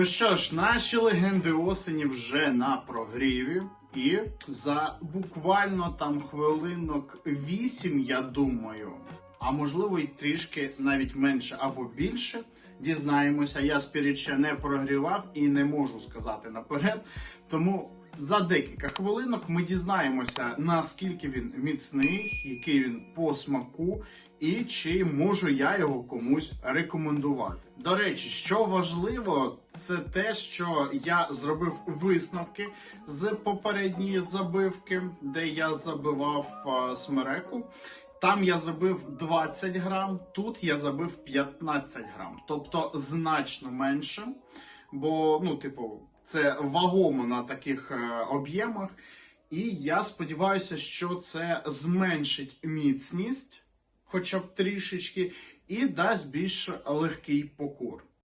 що ж, наші легенди осені вже на прогріві, і за буквально там хвилинок 8, я думаю, а можливо й трішки навіть менше або більше. Дізнаємося, я спіріт ще не прогрівав і не можу сказати наперед. Тому за декілька хвилинок ми дізнаємося, наскільки він міцний, який він по смаку, і чи можу я його комусь рекомендувати. До речі, що важливо, це те, що я зробив висновки з попередньої забивки, де я забивав а, смереку. Там я забив 20 грам, тут я забив 15 грам, тобто значно менше. Бо, ну, типу, це вагомо на таких е, об'ємах. І я сподіваюся, що це зменшить міцність, хоча б трішечки, і дасть більш легкий покур.